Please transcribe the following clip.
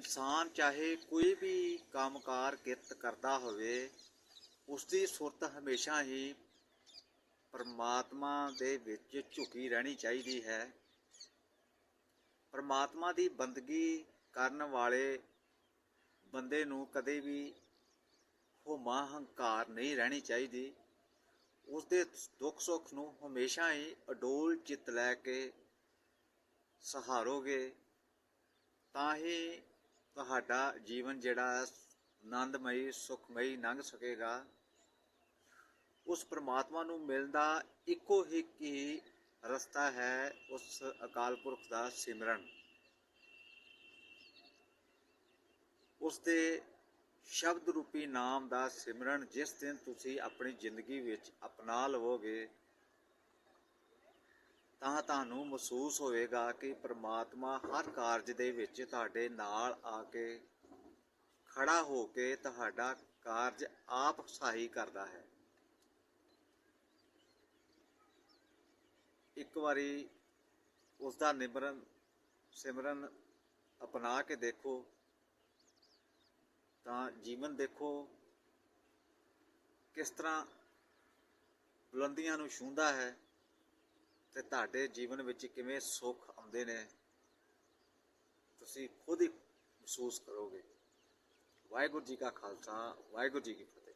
ਇਨਸਾਨ ਚਾਹੇ ਕੋਈ ਵੀ ਕੰਮਕਾਰ ਕਿਰਤ ਕਰਦਾ ਹੋਵੇ ਉਸ ਦੀ ਸੁਰਤ ਹਮੇਸ਼ਾ ਹੀ ਪਰਮਾਤਮਾ ਦੇ ਵਿੱਚ ਝੁਕੀ ਰਹਿਣੀ ਚਾਹੀਦੀ ਹੈ। ਪਰਮਾਤਮਾ ਦੀ ਬੰਦਗੀ ਕਰਨ ਵਾਲੇ ਬੰਦੇ ਨੂੰ ਕਦੇ ਵੀ ਹੋਮਾ ਹੰਕਾਰ ਨਹੀਂ ਰਹਿਣੀ ਚਾਹੀਦੀ। ਉਸ ਦੇ ਦੁੱਖ ਸੁੱਖ ਨੂੰ ਹਮੇਸ਼ਾ ਹੀ ਅਡੋਲ ਚਿੱਤ ਲੈ ਕੇ ਸਹਾਰੋਗੇ, ਤਾਂ ਹੀ ਤੁਹਾਡਾ ਜੀਵਨ ਜਿਹੜਾ ਹੈ ਆਨੰਦਮਈ, ਸੁਖਮਈ ਲੰਘ ਸਕੇਗਾ। ਉਸ ਪ੍ਰਮਾਤਮਾ ਨੂੰ ਮਿਲਣ ਦਾ ਇੱਕੋ ਹੀ ਹੀ ਰਸਤਾ ਹੈ, ਉਸ ਅਕਾਲ ਪੁਰਖ ਦਾ ਸਿਮਰਨ। ਉਸ ਦੇ ਸ਼ਬਦ ਰੂਪੀ ਨਾਮ ਦਾ ਸਿਮਰਨ ਜਿਸ ਦਿਨ ਤੁਸੀਂ ਆਪਣੀ ਜ਼ਿੰਦਗੀ ਵਿੱਚ ਅਪਣਾ ਲਵੋਗੇ ਤਾਂ ਤੁਹਾਨੂੰ ਮਹਿਸੂਸ ਹੋਵੇਗਾ ਕਿ ਪ੍ਰਮਾਤਮਾ ਹਰ ਕਾਰਜ ਦੇ ਵਿੱਚ ਤੁਹਾਡੇ ਨਾਲ ਆ ਕੇ ਖੜਾ ਹੋ ਕੇ ਤੁਹਾਡਾ ਕਾਰਜ ਆਪ ਸਹਾਈ ਕਰਦਾ ਹੈ। ਇੱਕ ਵਾਰੀ ਉਸ ਦਾ ਨਿਮਰਨ, ਸਿਮਰਨ ਅਪਣਾ ਕੇ ਦੇਖੋ। ਤਾਂ ਜੀਵਨ ਦੇਖੋ ਕਿਸ ਤਰ੍ਹਾਂ ਬੁਲੰਦੀਆਂ ਨੂੰ ਛੂੰਹਦਾ ਹੈ। ਤੇ ਤੁਹਾਡੇ ਜੀਵਨ ਵਿੱਚ ਕਿਵੇਂ ਸੁੱਖ ਆਉਂਦੇ ਨੇ, ਤੁਸੀਂ ਖੁਦ ਹੀ ਮਹਿਸੂਸ ਕਰੋਗੇ। ਵਾਹਿਗੁਰੂ ਜੀ ਕਾ ਖਾਲਸਾ, ਵਾਹਿਗੁਰੂ ਜੀ ਕੀ ਫਤਿਹ।